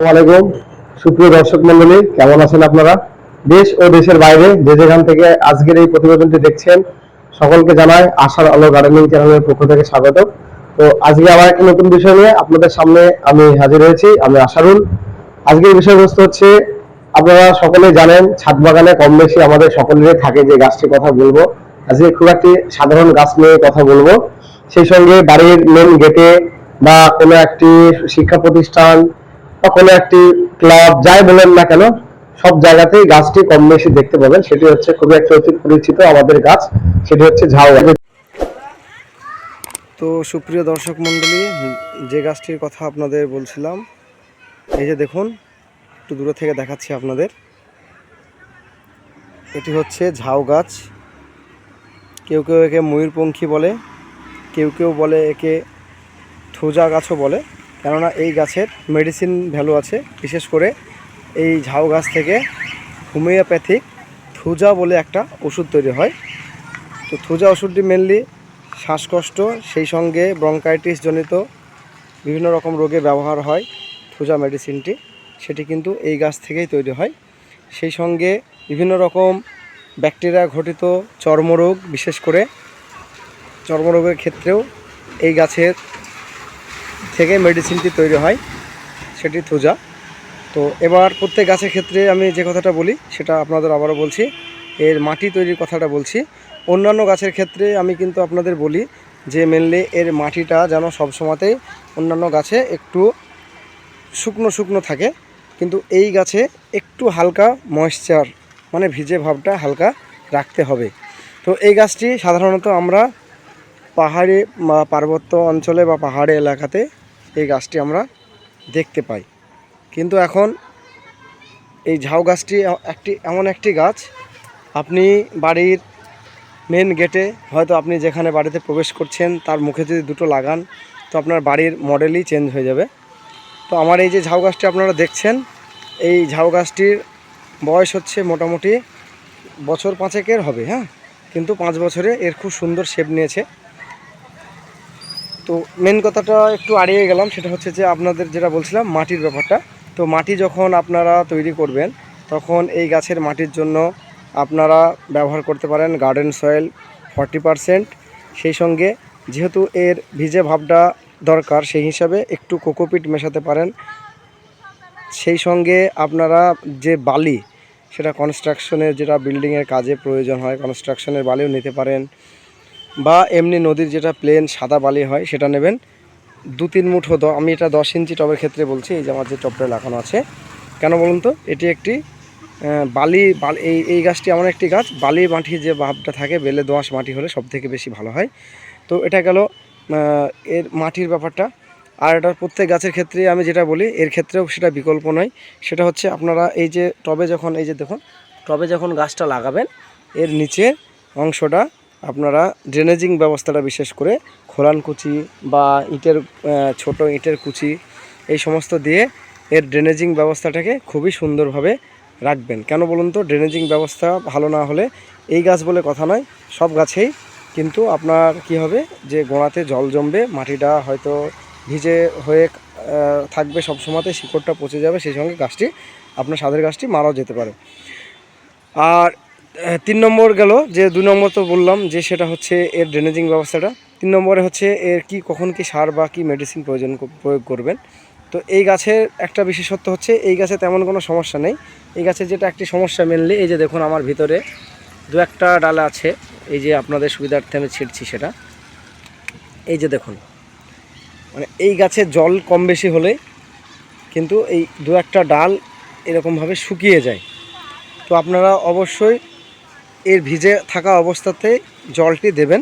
আসসালামাইকুম সুপ্রিয় দর্শক মন্ডলী, কেমন আছেন আপনারা? দেশ ও দেশের বাইরে যে যেখান থেকে আজকের এই প্রতিবেদনটি দেখছেন, সকলকে জানাই আশার আলো গার্ডেনিং চ্যানেলের পক্ষ থেকে স্বাগত। তো আজকে আবার একটা নতুন বিষয় নিয়ে আপনাদের সামনে আমি হাজির হয়েছি, আমি আশারুল। আজকের বিষয়বস্তু হচ্ছে, আপনারা সকলেই জানেন, ছাদ বাগানে কম বেশি আমাদের সকলেরই থাকে যে গাছটির কথা বলব। আজকে খুব একটি সাধারণ গাছ নিয়ে কথা বলব। সেই সঙ্গে বাড়ির মেন গেটে বা কোনো একটি শিক্ষা প্রতিষ্ঠান বা কোনো একটি ক্লাব, যাই বলেন না কেন, সব জায়গাতেই গাছটি কম বেশি দেখতে পাবেন। সেটি হচ্ছে খুবই একটা অতি পরিচিত আমাদের গাছ, সেটি হচ্ছে ঝাউ তো সুপ্রিয় দর্শক মণ্ডলী, যে গাছটির কথা আপনাদের বলছিলাম, এই যে দেখুন, একটু দূরে থেকে দেখাচ্ছি আপনাদের। এটি হচ্ছে ঝাউ গাছ। কেউ কেউ একে ময়ূরপঙ্খী বলে, কেউ কেউ বলে একে থোজা গাছও বলে। কেননা এই গাছের মেডিসিন ভ্যালু আছে, বিশেষ করে এই ঝাউ গাছ থেকে হোমিওপ্যাথিক থুজা বলে একটা ওষুধ তৈরি হয়। তো থুজা ওষুধটি মেনলি শ্বাসকষ্ট, সেই সঙ্গে ব্রঙ্কাইটিস জনিত বিভিন্ন রকম রোগে ব্যবহার হয় থুজা মেডিসিনটি সেটি কিন্তু এই গাছ থেকেই তৈরি হয়। সেই সঙ্গে বিভিন্ন রকম ব্যাকটেরিয়া ঘটিত চর্মরোগ, বিশেষ করে চর্মরোগের ক্ষেত্রেও এই গাছের থেকে মেডিসিনটি তৈরি হয়, সেটি থুজা। তো এবার প্রত্যেক গাছের ক্ষেত্রে আমি যে কথাটা বলি, সেটা আপনাদের আবারও বলছি, এর মাটি তৈরির কথাটা বলছি। অন্যান্য গাছের ক্ষেত্রে আমি কিন্তু আপনাদের বলি যে মেনলি এর মাটিটা যেন সবসময়তেই অন্যান্য গাছে একটু শুকনো শুকনো থাকে, কিন্তু এই গাছে একটু হালকা ময়েশ্চার মানে ভিজে ভাবটা হালকা রাখতে হবে। তো এই গাছটি সাধারণত আমরা পাহাড়ে বা পার্বত্য অঞ্চলে বা পাহাড়ি এলাকাতে এই গাছটি আমরা দেখতে পাই। কিন্তু এখন এই ঝাউ গাছটি একটি, এমন একটি গাছ, আপনি বাড়ির মেন গেটে হয়তো আপনি যেখানে বাড়িতে প্রবেশ করছেন, তার মুখে যদি দুটো লাগান, তো আপনার বাড়ির মডেলই চেঞ্জ হয়ে যাবে। তো আমার এই যে ঝাউ গাছটি আপনারা দেখছেন, এই ঝাউ গাছটির বয়স হচ্ছে মোটামুটি বছর পাঁচেকের হবে হ্যাঁ? কিন্তু পাঁচ বছরে এর খুব সুন্দর শেপ নিয়েছে। তো মেন কথাটা একটু আড়িয়ে গেলাম, সেটা হচ্ছে যে আপনাদের যেটা বলছিলাম, মাটির ব্যাপারটা। তো মাটি যখন আপনারা তৈরি করবেন, তখন এই গাছের মাটির জন্য আপনারা ব্যবহার করতে পারেন গার্ডেন সয়েল ফর্টি পারসেন্ট সেই সঙ্গে যেহেতু এর ভিজে ভাবটা দরকার, সেই হিসাবে একটু কোকোপিট মেশাতে পারেন। সেই সঙ্গে আপনারা যে বালি, সেটা কনস্ট্রাকশনের যেটা বিল্ডিংয়ের কাজে প্রয়োজন হয় কনস্ট্রাকশনের বালিও নিতে পারেন। বা এমনি নদীর যেটা প্লেন সাদা বালি হয়, সেটা নেবেন। দু তিন মুঠো দ আমি এটা দশ ইঞ্চি টবের ক্ষেত্রে বলছি, এই যে আমার যে টবটা লাগানো আছে। কেন বলুন তো? এটি একটি বালি এই এই গাছটি এমন একটি গাছ, বালি মাটি যে ভাবটা থাকে, বেলে দোঁয়াশ মাটি হলে সব থেকে বেশি ভালো হয়। তো এটা গেল এর মাটির ব্যাপারটা। আর এটার প্রত্যেক গাছের ক্ষেত্রে আমি যেটা বলি, এর ক্ষেত্রেও সেটা বিকল্প নয়। সেটা হচ্ছে আপনারা এই যে টবে যখন, এই যে দেখুন, টবে যখন গাছটা লাগাবেন, এর নিচের অংশটা আপনারা ড্রেনেজিং ব্যবস্থাটা বিশেষ করে খোলান কুচি বা ইটের ছোট ইটের কুচি এই সমস্ত দিয়ে এর ড্রেনেজিং ব্যবস্থাটাকে খুবই সুন্দরভাবে রাখবেন। কেন বলুন তো? ড্রেনেজিং ব্যবস্থা ভালো না হলে এই গাছ বলে কথা নয়, সব গাছেই। কিন্তু আপনার কি হবে? যে গোড়াতে জল জমবে, মাটিটা হয়তো ভিজে হয়ে থাকবে সব সময়তে শিকড়টা পচে যাবে, সেই সঙ্গে গাছটি, আপনার সাদের গাছটি মারাও যেতে পারে। আর তিন নম্বর গেল, যে দু নম্বর তো বললাম যে সেটা হচ্ছে এর ড্রেনেজিং ব্যবস্থাটা। তিন নম্বরে হচ্ছে এর কি, কখন কি সার বা কি মেডিসিন প্রয়োজন প্রয়োগ করবেন। তো এই গাছের একটা বিশেষত্ব হচ্ছে, এই গাছে তেমন কোনো সমস্যা নেই। এই গাছের যেটা একটি সমস্যা মেনলি এই যে দেখুন আমার ভিতরে দু একটা ডালা আছে, এই যে আপনাদের সুবিধার্থে আমি ছিটছি সেটা। এই যে দেখুন মানে এই গাছে জল কম বেশি হলে কিন্তু এই দু একটা ডাল এরকমভাবে শুকিয়ে যায়। তো আপনারা অবশ্যই এর ভিজে থাকা অবস্থাতে জলটি দেবেন,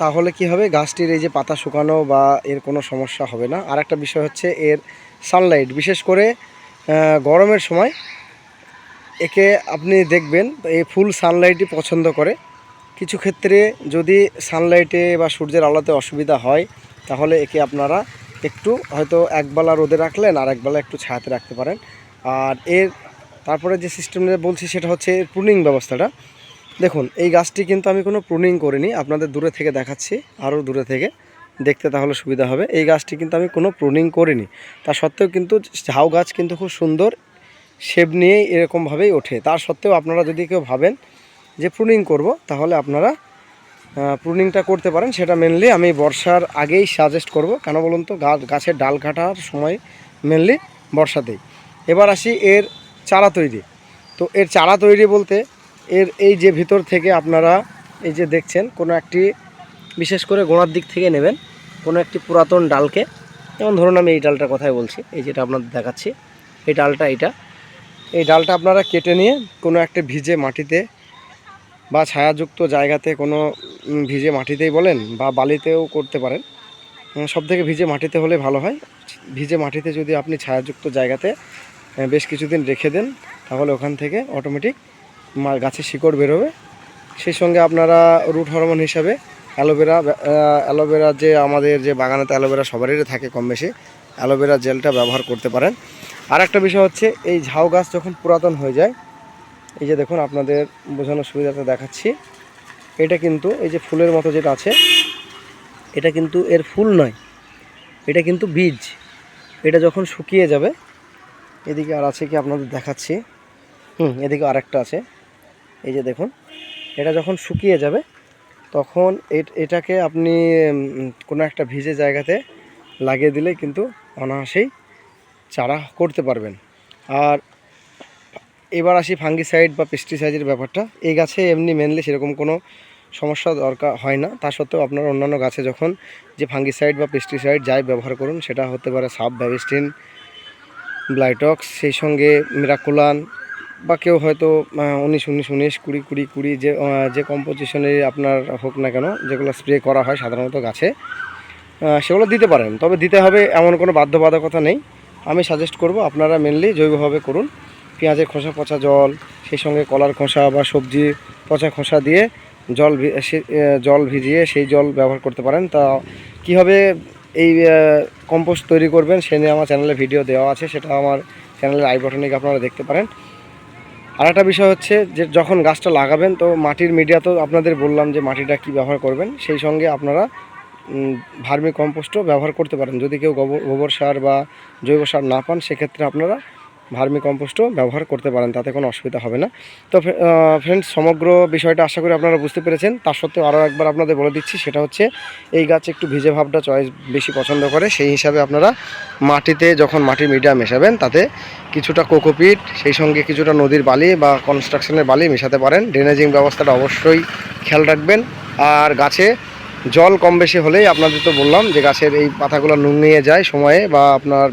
তাহলে কি হবে? গাছটির এই যে পাতা শুকানো বা এর কোনো সমস্যা হবে না। আর একটা বিষয় হচ্ছে এর সানলাইট বিশেষ করে গরমের সময় একে আপনি দেখবেন, এই ফুল সানলাইটই পছন্দ করে। কিছু ক্ষেত্রে যদি সানলাইটে বা সূর্যের আলোতে অসুবিধা হয়, তাহলে একে আপনারা একটু হয়তো একবেলা রোদে রাখলেন আর একবেলা একটু ছায়াতে রাখতে পারেন। আর এর তারপরে যে সিস্টেমটা বলছি সেটা হচ্ছে প্রুনিং ব্যবস্থাটা। দেখুন, এই গাছটি কিন্তু আমি কোনো প্রুনিং করিনি, আপনাদের দূরে থেকে দেখাচ্ছি আরও দূরে থেকে দেখতে তাহলে সুবিধা হবে। এই গাছটি কিন্তু আমি কোনো প্রুনিং করিনি। তা সত্ত্বেও কিন্তু ঝাউ গাছ কিন্তু খুব সুন্দর শেপ নিয়েই এরকমভাবেই ওঠে। তার সত্ত্বেও আপনারা যদি কেউ ভাবেন যে প্রুনিং করব, তাহলে আপনারা প্রুনিংটা করতে পারেন। সেটা মেনলি আমি বর্ষার আগেই সাজেস্ট করব। কেন বলুন তো গাছ গাছের ডাল কাটার সময় মেনলি বর্ষাতেই। এবার আসি এর চারা তৈরি। তো এর চারা তৈরি বলতে এর এই যে ভিতর থেকে আপনারা এই যে দেখছেন, কোনো একটি বিশেষ করে গোড়ার দিক থেকে নেবেন, কোনো একটি পুরাতন ডালকে। যেমন ধরুন আমি এই ডালটার কথাই বলছি, এই যেটা আপনাদের দেখাচ্ছি, এই ডালটা এটা এই ডালটা আপনারা কেটে নিয়ে কোনো একটা ভিজে মাটিতে বা ছায়াযুক্ত জায়গাতে কোনো ভিজে মাটিতেই বলেন বা বালিতেও করতে পারেন। সব থেকে ভিজে মাটিতে হলে ভালো হয়। ভিজে মাটিতে যদি আপনি ছায়াযুক্ত জায়গাতে বেশ কিছুদিন রেখে দেন, তাহলে ওখান থেকে অটোমেটিক গাছের শিকড় বেরোবে। সেই সঙ্গে আপনারা রুট হরমোন হিসাবে অ্যালোভেরা অ্যালোভেরা যে আমাদের যে বাগানেতে অ্যালোভেরা সবারই থাকে কম বেশি অ্যালোভেরা জেলটা ব্যবহার করতে পারেন। আর একটা বিষয় হচ্ছে, এই ঝাউ গাছ যখন পুরাতন হয়ে যায়, এই যে দেখুন আপনাদের বোঝানোর সুবিধাটা দেখাচ্ছি। এটা কিন্তু এই যে ফুলের মতো যেটা আছে, এটা কিন্তু এর ফুল নয়, এটা কিন্তু বীজ। এটা যখন শুকিয়ে যাবে এদিকে আর আছে কি আপনাদের দেখাচ্ছি। হুম, এদিকে আরেকটা আছে। এই যে দেখুন, এটা যখন শুকিয়ে যাবে, তখন এট- এটাকে আপনি কোনো একটা ভিজে জায়গাতে লাগিয়ে দিলে কিন্তু অনায়াসেই চারা করতে পারবেন। আর এবার আসি ফাঙ্গিসাইড বা পেস্টিসাইডের ব্যাপারটা। এই গাছে এমনি মেনলি সেরকম কোনো সমস্যা দরকার হয় না। তা সত্ত্বেও আপনার অন্যান্য গাছে যখন যে ফাঙ্গিসাইড বা পেস্টিসাইড যাই ব্যবহার করুন, সেটা হতে পারে সাব ব্যাবিস্টিন ব্লাইটক্স, সেই সঙ্গে মিরাকুলান বা কেউ হয়তো উনিশ উনিশ উনিশ, কুড়ি কুড়ি কুড়ি, যে যে কম্পোজিশনে আপনার হোক না কেন, যেগুলো স্প্রে করা হয় সাধারণত গাছে সেগুলো দিতে পারেন। তবে দিতে হবে এমন কোনো বাধ্যবাধকতা নেই। আমি সাজেস্ট করব আপনারা মেনলি জৈবভাবে করুন। পেঁয়াজের খোসা, পচা জল, সেই সঙ্গে কলার খোসা বা সবজি, পচা খোসা দিয়ে জল জল ভিজিয়ে সেই জল ব্যবহার করতে পারেন। তা কীভাবে এই কম্পোস্ট তৈরি করবেন, সে নিয়ে আমার চ্যানেলে ভিডিও দেওয়া আছে, সেটা আমার চ্যানেলের আই বটনিক আপনারা দেখতে পারেন। আর একটা বিষয় হচ্ছে যে, যখন গাছটা লাগাবেন, তো মাটির মিডিয়া তো আপনাদের বললাম যে, মাটিটা কি ব্যবহার করবেন, সেই সঙ্গে আপনারা ভার্মি কম্পোস্টও ব্যবহার করতে পারেন। যদি কেউ গোবর গোবর সার বা জৈব সার না পান, সেক্ষেত্রে আপনারা ভার্মি কম্পোস্টও ব্যবহার করতে পারেন, তাতে কোনো অসুবিধা হবে না। তো ফ্রেন্ডস সমগ্র বিষয়টা আশা করি আপনারা বুঝতে পেরেছেন। তার সত্ত্বেও আরও একবার আপনাদের বলে দিচ্ছি, সেটা হচ্ছে এই গাছ একটু ভিজে ভাবটা চয়েস বেশি পছন্দ করে। সেই হিসাবে আপনারা মাটিতে যখন মাটির মিডিয়া মেশাবেন, তাতে কিছুটা কোকোপিট, সেই সঙ্গে কিছুটা নদীর বালি বা কনস্ট্রাকশনের বালি মেশাতে পারেন। ড্রেনেজিং ব্যবস্থাটা অবশ্যই খেয়াল রাখবেন। আর গাছে জল কম বেশি হলেই আপনাদের তো বললাম যে গাছের এই পাতাগুলো নুনিয়ে যায়, সময়ে বা আপনার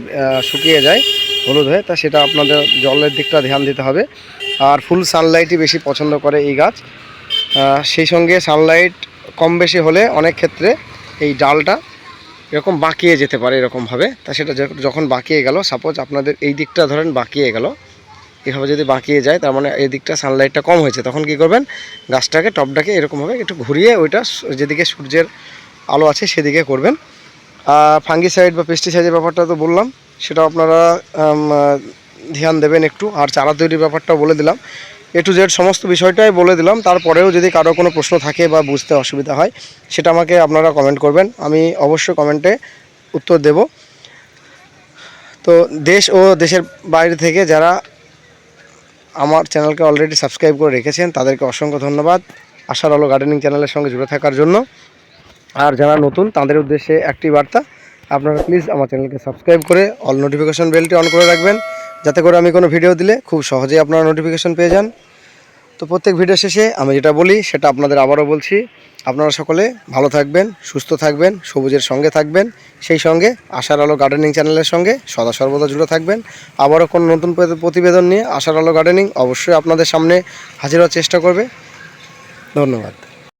শুকিয়ে যায়। হলুদ হয়ে, তা সেটা আপনাদের জলের দিকটা ধ্যান দিতে হবে। আর ফুল সানলাইটই বেশি পছন্দ করে এই গাছ। সেই সঙ্গে সানলাইট কম বেশি হলে অনেক ক্ষেত্রে এই ডালটা এরকম বাঁকিয়ে যেতে পারে এরকমভাবে। তা সেটা যখন বাঁকিয়ে গেল সাপোজ আপনাদের এই দিকটা ধরেন বাঁকিয়ে গেল, এভাবে যদি বাঁকিয়ে যায়, তার মানে এই দিকটা সানলাইটটা কম হয়েছে, তখন কি করবেন? গাছটাকে, টপটাকে এরকমভাবে একটু ঘুরিয়ে ওইটা যেদিকে সূর্যের আলো আছে, সেদিকে করবেন। ফাঙ্গিসাইড বা পেস্টিসাইডের ব্যাপারটা তো বললাম সেটা আপনারা ধ্যান দেবেন একটু। আর চারা তৈরির ব্যাপারটাও বলে দিলাম। এ টু জেড সমস্ত বিষয়টাই বলে দিলাম। তারপরেও যদি কারও কোনো প্রশ্ন থাকে বা বুঝতে অসুবিধা হয়, সেটা আমাকে আপনারা কমেন্ট করবেন। আমি অবশ্যই কমেন্টে উত্তর দেব। তো দেশ ও দেশের বাইরে থেকে যারা আমার চ্যানেলকে অলরেডি সাবস্ক্রাইব করে রেখেছেন, তাদেরকে অসংখ্য ধন্যবাদ। আশার আলো গার্ডেনিং চ্যানেলের সঙ্গে জুড়ে থাকার জন্য। আর যারা নতুন, তাদের উদ্দেশ্যে একটি বার্তা আপনারা প্লিজ আমার চ্যানেলকে সাবস্ক্রাইব করে অল নোটিফিকেশান বেলটি অন করে রাখবেন, যাতে করে আমি কোনো ভিডিও দিলে খুব সহজেই আপনারা নোটিফিকেশান পেয়ে যান। তো প্রত্যেক ভিডিও শেষে আমি যেটা বলি, সেটা আপনাদের আবারও বলছি, আপনারা সকলে ভালো থাকবেন, সুস্থ থাকবেন, সবুজের সঙ্গে থাকবেন, সেই সঙ্গে আশার আলো গার্ডেনিং চ্যানেলের সঙ্গে সদা সর্বদা জুড়ে থাকবেন। আবারও কোনো নতুন প্রতি- প্রতিবেদন নিয়ে আশার আলো গার্ডেনিং অবশ্যই আপনাদের সামনে হাজির হওয়ার চেষ্টা করবে। ধন্যবাদ।